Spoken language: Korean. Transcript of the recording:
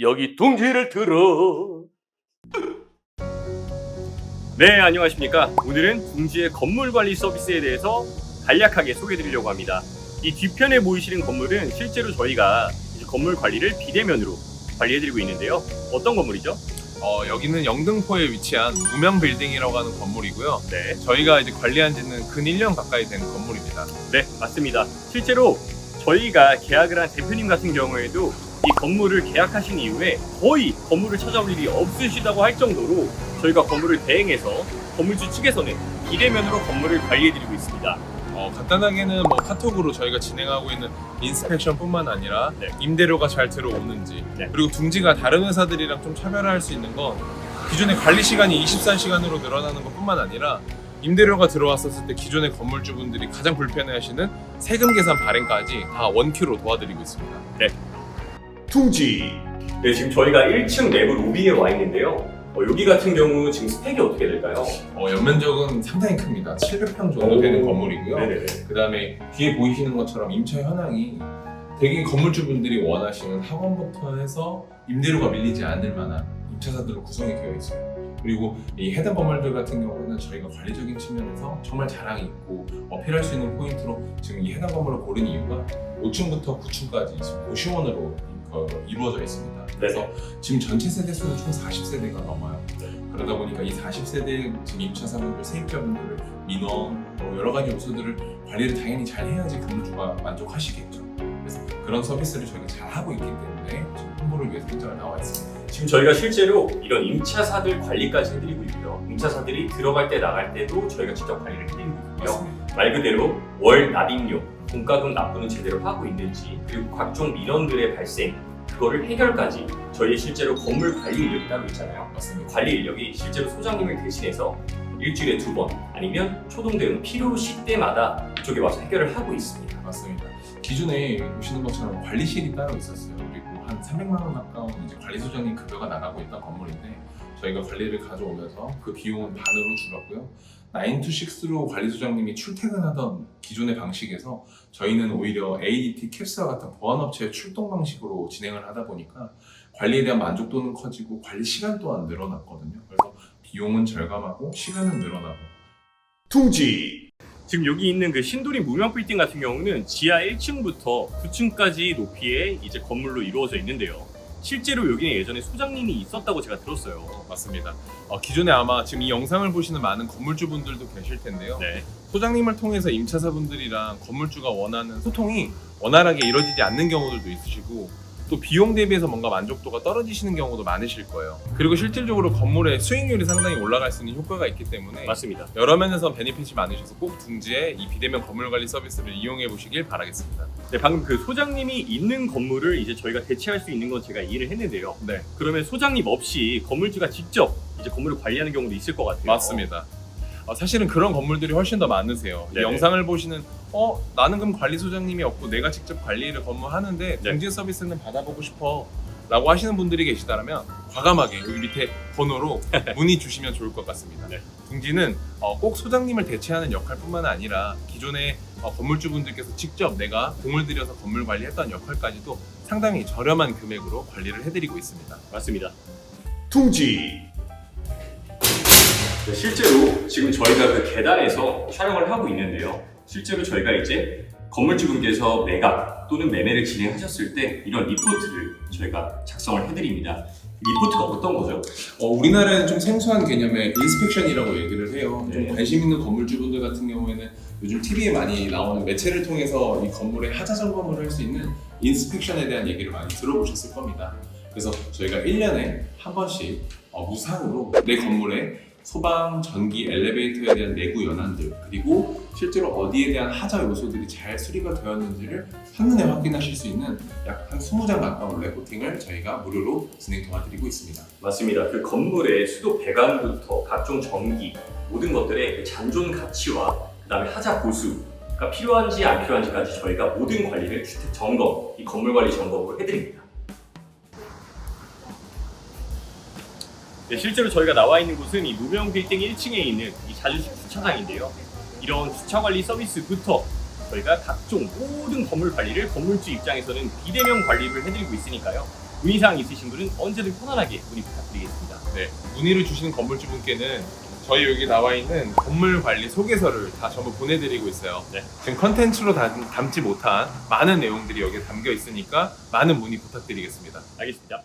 여기 둥지를 들어. 네, 안녕하십니까. 오늘은 둥지의 건물 관리 서비스에 대해서 간략하게 소개해드리려고 합니다. 이 뒤편에 보이시는 건물은 실제로 저희가 이제 건물 관리를 비대면으로 관리해드리고 있는데요. 어떤 건물이죠? 어, 여기는 영등포에 위치한 무명 빌딩이라고 하는 건물이고요. 네, 저희가 이제 관리한 지는 근 1년 가까이 된 건물입니다. 네, 맞습니다. 실제로 저희가 계약을 한 대표님 같은 경우에도 이 건물을 계약하신 이후에 거의 건물을 찾아올 일이 없으시다고 할 정도로 저희가 건물을 대행해서 건물주 측에서는 비대면으로 건물을 관리해드리고 있습니다. 어, 간단하게는 뭐 카톡으로 저희가 진행하고 있는 인스펙션뿐만 아니라 네. 임대료가 잘 들어오는지 네. 그리고 둥지가 다른 회사들이랑 좀 차별화할 수 있는 건 기존의 관리 시간이 24시간으로 늘어나는 것뿐만 아니라 임대료가 들어왔었을 때 기존의 건물주분들이 가장 불편해하시는 세금 계산 발행까지 다 원큐로 도와드리고 있습니다. 둥지. 네, 지금 저희가 1층 내부 로비에 와 있는데요. 어, 여기 같은 경우 지금 스펙이 어떻게 될까요? 어, 연면적은 상당히 큽니다. 700평 정도 되는 건물이고요. 네네네. 그 다음에 뒤에 보이시는 것처럼 임차 현황이 대개 건물주분들이 원하시는 학원부터 해서 임대료가 밀리지 않을 만한 임차사들로 구성이 되어 있어요. 그리고 이 해당 건물들 같은 경우는 저희가 관리적인 측면에서 정말 자랑이 있고 어필할 수 있는 포인트로 지금 이 해당 건물을 고른 이유가 5층부터 9층까지 지금 고시원으로 어, 이루어져 있습니다. 그래서 지금 전체 세대 수는 총 40세대가 넘어요. 그러다 보니까 이 40세대 지금 임차사분들, 세입자분들을 민원, 뭐 여러 가지 요소들을 관리를 당연히 잘 해야지 건물주가 만족하시겠죠. 그래서 그런 서비스를 저희가 잘 하고 있기 때문에 지금 홍보를 위해서 현장을 나와 있습니다. 지금 저희가 실제로 이런 임차사들 관리까지 해드리고 있고요. 임차사들이 들어갈 때 나갈 때도 저희가 직접 관리를 해드리고 있고요. 맞습니다. 말 그대로 월 납입료, 공과금 납부는 제대로 하고 있는지 그리고 각종 민원들의 발생 그거를 해결까지 저희 실제로 건물 관리 인력이 따로 있잖아요. 맞습니다. 관리 인력이 실제로 소장님을 대신해서 일주일에 두 번 아니면 초동 대응 필요시 때마다 이쪽에 와서 해결을 하고 있습니다. 맞습니다. 기존에 보시는 것처럼 관리실이 따로 있었어요. 그리고 한 300만 원 가까운 이제 관리소장님 급여가 나가고 있던 건물인데 저희가 관리를 가져오면서 그 비용은 반으로 줄었고요. 9to6로 관리소장님이 출퇴근하던 기존의 방식에서 저희는 오히려 ADT 캡스와 같은 보안업체의 출동 방식으로 진행을 하다 보니까 관리에 대한 만족도는 커지고 관리 시간 또한 늘어났거든요. 그래서 비용은 절감하고 시간은 늘어나고 둥지 지금 여기 있는 그 신도림 무명 빌딩 같은 경우는 지하 1층부터 9층까지 높이의 이제 건물로 이루어져 있는데요. 실제로 여기는 예전에 소장님이 있었다고 제가 들었어요. 맞습니다. 어, 기존에 아마 지금 이 영상을 보시는 많은 건물주분들도 계실 텐데요. 네. 소장님을 통해서 임차사분들이랑 건물주가 원하는 소통이 원활하게 이루어지지 않는 경우들도 있으시고 또 비용 대비해서 뭔가 만족도가 떨어지시는 경우도 많으실 거예요. 그리고 실질적으로 건물의 수익률이 상당히 올라갈 수 있는 효과가 있기 때문에 맞습니다. 여러 면에서 베니핏이 많으셔서 꼭 둥지에 이 비대면 건물 관리 서비스를 이용해 보시길 바라겠습니다. 네, 방금 그 소장님이 있는 건물을 이제 저희가 대체할 수 있는 건 제가 이해를 했는데요. 네, 그러면 소장님 없이 건물주가 직접 이제 건물을 관리하는 경우도 있을 것 같아요. 맞습니다. 어, 사실은 그런 건물들이 훨씬 더 많으세요. 이 네네. 영상을 보시는 어 나는 그럼 관리소장님이 없고 내가 직접 관리를 건물하는데 네. 둥지 서비스는 받아보고 싶어. 라고 하시는 분들이 계시다면 과감하게 여기 밑에 번호로 문의 주시면 좋을 것 같습니다. 네. 둥지는 어, 꼭 소장님을 대체하는 역할뿐만 아니라 기존의 어, 건물주분들께서 직접 내가 공을 들여서 건물 관리했던 역할까지도 상당히 저렴한 금액으로 관리를 해드리고 있습니다. 맞습니다. 둥지. 네, 실제로 지금 저희가 그 계단에서 촬영을 하고 있는데요. 실제로 저희가 이제 건물주분께서 매각 또는 매매를 진행하셨을 때 이런 리포트를 저희가 작성을 해드립니다. 리포트가 어떤 거죠? 어, 우리나라에는 좀 생소한 개념의 인스펙션이라고 얘기를 해요. 네. 좀 관심 있는 건물주분들 같은 경우에는 요즘 TV에 많이 나오는 매체를 통해서 이 건물의 하자 점검을 할 수 있는 인스펙션에 대한 얘기를 많이 들어보셨을 겁니다. 그래서 저희가 1년에 한 번씩 어, 무상으로 내 건물의 소방, 전기, 엘리베이터에 대한 내구 연한들 그리고 실제로 어디에 대한 하자 요소들이 잘 수리가 되었는지를 한눈에 확인하실 수 있는 약 한 20장 가까운 레포팅을 저희가 무료로 진행 도와드리고 있습니다. 맞습니다. 그 건물의 수도 배관부터 각종 전기 모든 것들의 그 잔존 가치와 그다음에 하자 보수가 필요한지 안 필요한지까지 저희가 모든 관리를 주택 점검, 이 건물 관리 점검으로 해드립니다. 네, 실제로 저희가 나와 있는 곳은 이 무명 빌딩 1층에 있는 이 자주식 주차장인데요. 이런 주차 관리 서비스부터 저희가 각종 모든 건물 관리를 건물주 입장에서는 비대면 관리를 해드리고 있으니까요. 문의사항 있으신 분은 언제든 편안하게 문의 부탁드리겠습니다. 네, 문의를 주시는 건물주분께는 저희 여기 나와 있는 건물 관리 소개서를 다 전부 보내드리고 있어요. 네. 지금 컨텐츠로 담, 담지 못한 많은 내용들이 여기에 담겨 있으니까 많은 문의 부탁드리겠습니다. 알겠습니다.